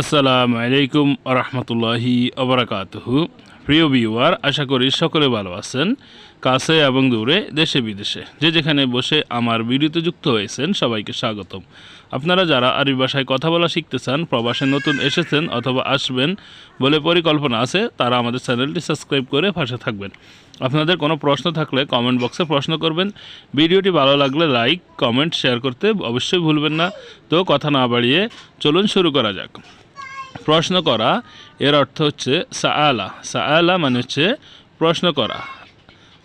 আসসালামু আলাইকুম রহমতুল্লাহি অবরাকাতহু প্রিয় ভিউয়ার, আশা করি সকলে ভালো আছেন, কাছে এবং দূরে, দেশে বিদেশে। যে যেখানে বসে আমার ভিডিওতে যুক্ত হয়েছেন, সবাইকে স্বাগতম। আপনারা যারা আরবি ভাষায় কথা বলা শিখতে চান, প্রবাসে নতুন এসেছেন অথবা আসবেন বলে পরিকল্পনা আছে, তারা আমাদের চ্যানেলটি সাবস্ক্রাইব করে পাশে থাকবেন। আপনাদের কোনো প্রশ্ন থাকলে কমেন্ট বক্সে প্রশ্ন করবেন। ভিডিওটি ভালো লাগলে লাইক, কমেন্ট, শেয়ার করতে অবশ্যই ভুলবেন না। তো কথা না বাড়িয়ে চলুন শুরু করা যাক। প্রশ্ন করা, এর অর্থ হচ্ছে সাআলা। সাআলা মানে হচ্ছে প্রশ্ন করা।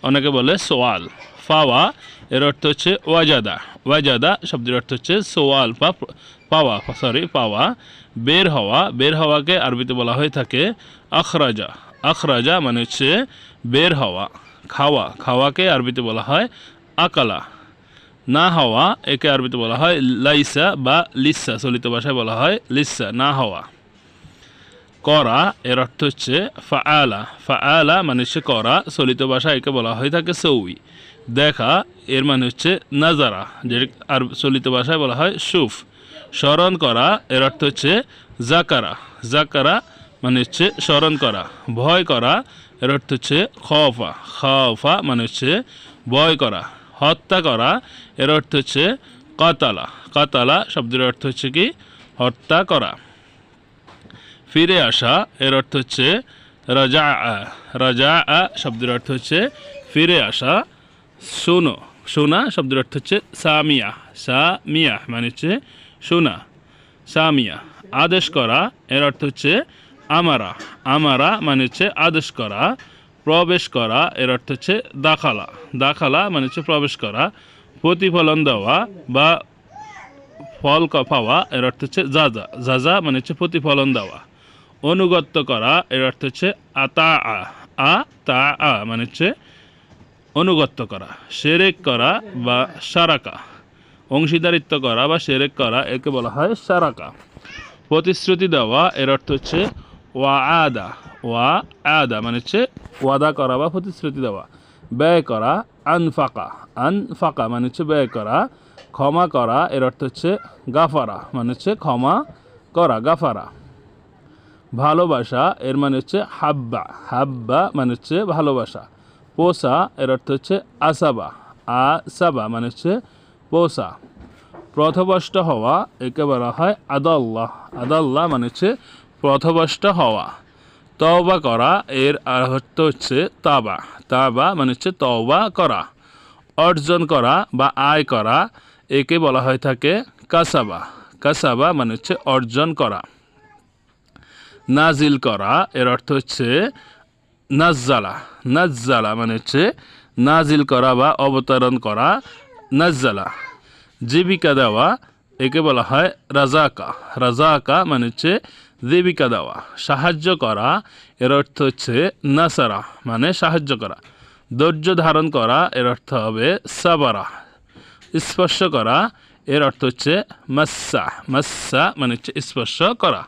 অনেকে বলে সোয়াল, ফাওয়া, এর অর্থ হচ্ছে ওয়াজাদা। ওয়াজাদা শব্দের অর্থ হচ্ছে সোয়াল বা পাওয়া সরি পাওয়া। বের হওয়া, বের হওয়াকে আরবিতে বলা হয়ে থাকে আখরাজা। আখরাজা মানে হচ্ছে বের হওয়া, খাওয়া। খাওয়াকে আরবিতে বলা হয় আকালা। না হওয়া, একে আরবিতে বলা হয় লাইসা বা লিসা। চলিত ভাষায় বলা হয় লিসা, না হওয়া। করা, এর অর্থ হচ্ছে ফাআলা। ফাআলা মানে হচ্ছে করা, চলিত ভাষা একে বলা হয়ে থাকে সৌই। দেখা, এর মানে হচ্ছে নাজারা যে আর চলিত ভাষায় বলা হয় সুফ। স্মরণ করা, এর অর্থ হচ্ছে জাকারা। জাকারা মানে হচ্ছে স্মরণ করা। ভয় করা, এর অর্থ হচ্ছে খফা খফা মানে হচ্ছে ভয় করা। হত্যা করা, এর অর্থ হচ্ছে কাতালা। কাতালা শব্দের অর্থ হচ্ছে কি? হত্যা করা। ফিরে আসা, এর অর্থ হচ্ছে রাজা রাজা, শব্দের অর্থ হচ্ছে ফিরে আসা, শোনো, শোনা, শব্দের অর্থ হচ্ছে সামিয়া সামিয়া মানে হচ্ছে শোনা, সামিয়া, আদেশ করা, এর অর্থ হচ্ছে আমারা আমারা মানে হচ্ছে আদেশ করা, প্রবেশ করা, এর অর্থ হচ্ছে দাখালা দাখালা মানে হচ্ছে প্রবেশ করা, প্রতিফলন দেওয়া বা ফল পাওয়া, এর অর্থ হচ্ছে যাজা যাজা মানে হচ্ছে প্রতিফলন দেওয়া। অনুগত্য করা, এর অর্থ হচ্ছে আতা আ আ, তা আ মানে হচ্ছে অনুগত্য করা, সেরেক করা বা সারাকা, অংশীদারিত্ব করা বা সেরেক করা, একে বলা হয় সারাকা। প্রতিশ্রুতি দেওয়া, এর অর্থ হচ্ছে ওয়া আদা ওয়া আদা মানে হচ্ছে ওয়াদা করা বা প্রতিশ্রুতি দেওয়া। ব্যয় করা, আনফাকা আনফাকা মানে হচ্ছে ব্যয় করা। ক্ষমা করা, এর অর্থ হচ্ছে গাফারা মানে হচ্ছে ক্ষমা করা, গাফারা। ভালোবাসা, এর মানে হচ্ছে হাব্বা। হাব্বা মানে হচ্ছে ভালোবাসা। পোষা, এর অর্থ হচ্ছে আসাবা। আসাবা মানে হচ্ছে পোষা। প্রথবষ্ট হওয়া, একে বলা হয় আদাল্লাহ। আদাল্লাহ মানে হচ্ছে প্রথবষ্ট হওয়া। তওবা করা, এর অর্থ হচ্ছে তাবা। তাবা মানে হচ্ছে তওবা করা। অর্জন করা বা আয় করা, একে বলা হয়ে থাকে কাসাবা। কাসাবা মানে হচ্ছে অর্জন করা। নাজিল করা, এর অর্থ হচ্ছে নাজ্জালা। নাজ্জালা মানে হচ্ছে নাজিল করা বা অবতরণ করা, নাজ্জালা। জীবিকা দেওয়া, একে বলা হয় রাজাকা। রাজাকা মানে হচ্ছে জীবিকা দেওয়া। সাহায্য করা, এর অর্থ হচ্ছে নাসারা মানে সাহায্য করা। ধৈর্য ধারণ করা, এর অর্থ হবে সাবারা। স্পর্শ করা, এর অর্থ হচ্ছে মাসা। মাস্সা মানে হচ্ছে স্পর্শ করা।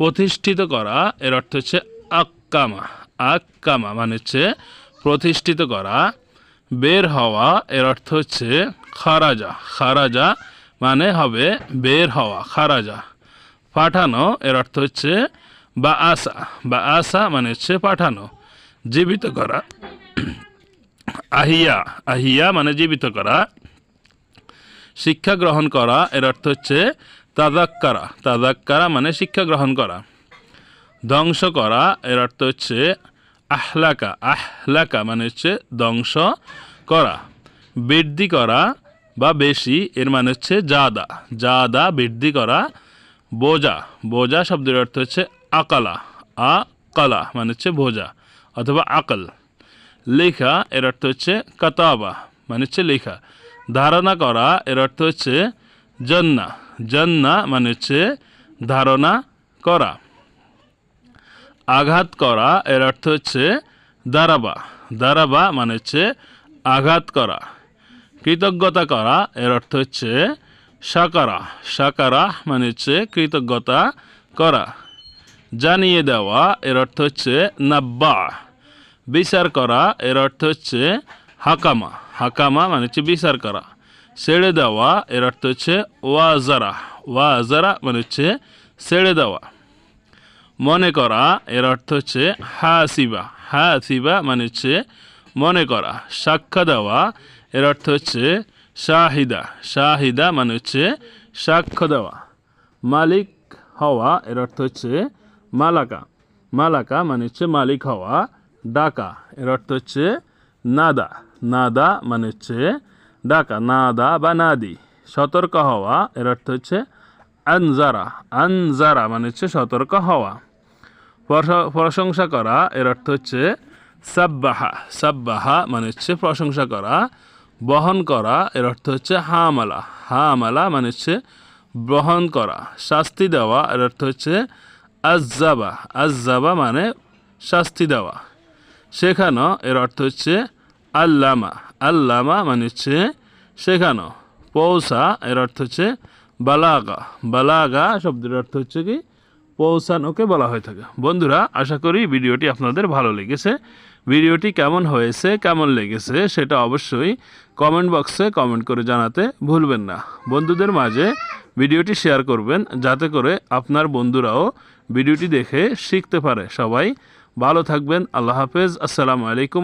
প্রতিষ্ঠিত করা, এর অর্থ হচ্ছে আক্কামা। আক্কামা মানে হচ্ছে প্রতিষ্ঠিত করা, বের হওয়া, এর অর্থ হচ্ছে খারাজা। খারাজা মানে হবে বের হওয়া, খারাজা। পাঠানো, এর অর্থ হচ্ছে বা আসা। বা আসা মানে হচ্ছে পাঠানো, জীবিত করা। আহিয়া আহিয়া মানে জীবিত করা। শিক্ষা গ্রহণ করা, এর অর্থ হচ্ছে তাদাক্কারা। তাদাক্কারা মানে শিক্ষা গ্রহণ করা। ধ্বংস করা, এর অর্থ হচ্ছে আহলাকা। আহলাকা মানে হচ্ছে ধ্বংস করা। বৃদ্ধি করা বা বেশি, এর মানে হচ্ছে জাদা জাদা বৃদ্ধি করা, বোঝা। বোঝা শব্দের অর্থ হচ্ছে আকালা। আ কালা মানে হচ্ছে বোঝা অথবা আকল। লেখা, এর অর্থ হচ্ছে কাতাবা মানে হচ্ছে লেখা। ধারণা করা, এর অর্থ হচ্ছে জন্না। জন্না মানে হচ্ছে ধারণা করা। আঘাত করা এর অর্থ হচ্ছে দারাবা দারাবা মানে হচ্ছে আঘাত করা। কৃতজ্ঞতা করা এর অর্থ হচ্ছে সাকারা। সাকারা মানে হচ্ছে কৃতজ্ঞতা করা। জানিয়ে দেওয়া এর অর্থ হচ্ছে নাব্বা। বিচার করা এর অর্থ হচ্ছে হাকামা। হাকামা মানে হচ্ছে বিচার করা। ছেড়ে দেওয়া এর অর্থ হচ্ছে ওয়াজারা ওয়াজারা মানে হচ্ছে ছেড়ে দেওয়া মনে করা এর অর্থ হচ্ছে হাসিবা হাসিবা মানে হচ্ছে মনে করা সাক্ষ্য দেওয়া এর অর্থ হচ্ছে শাহিদা শাহিদা মানে হচ্ছে সাক্ষ্য দেওয়া মালিক হওয়া এর অর্থ হচ্ছে মালাকা মালাকা মানে হচ্ছে মালিক হওয়া ডাকা এর অর্থ হচ্ছে নাদা নাদা মানে হচ্ছে ডাকা, নাদা বা নাদি, সতর্ক হওয়া, এর অর্থ হচ্ছে আনজারা আনজারা মানে হচ্ছে সতর্ক হওয়া। প্রশংসা করা, এর অর্থ হচ্ছে সাব্বাহা সাব্বাহা মানে হচ্ছে প্রশংসা করা। বহন করা, এর অর্থ হচ্ছে হামালা হামালা মানে হচ্ছে বহন করা। শাস্তি দেওয়া, এর অর্থ হচ্ছে আজ্জাবা আজ্জাবা মানে শাস্তি দেওয়া। শেখানো, এর অর্থ হচ্ছে আল্লামা আল্লামা মানে হচ্ছে শেখানো। পৌঁছা এর অর্থ হচ্ছে বালাগা। বালাগা শব্দের অর্থ হচ্ছে কি? পৌঁছানোকে বলা হয়ে থাকে। বন্ধুরা, আশা করি ভিডিওটি আপনাদের ভালো লেগেছে। ভিডিওটি কেমন হয়েছে, কেমন লেগেছে সেটা অবশ্যই কমেন্ট বক্সে কমেন্ট করে জানাতে ভুলবেন না। বন্ধুদের মাঝে ভিডিওটি শেয়ার করবেন যাতে করে আপনার বন্ধুরাও ভিডিওটি দেখে শিখতে পারে। সবাই ভালো থাকবেন। আল্লাহ হাফেজ। আসসালামু আলাইকুম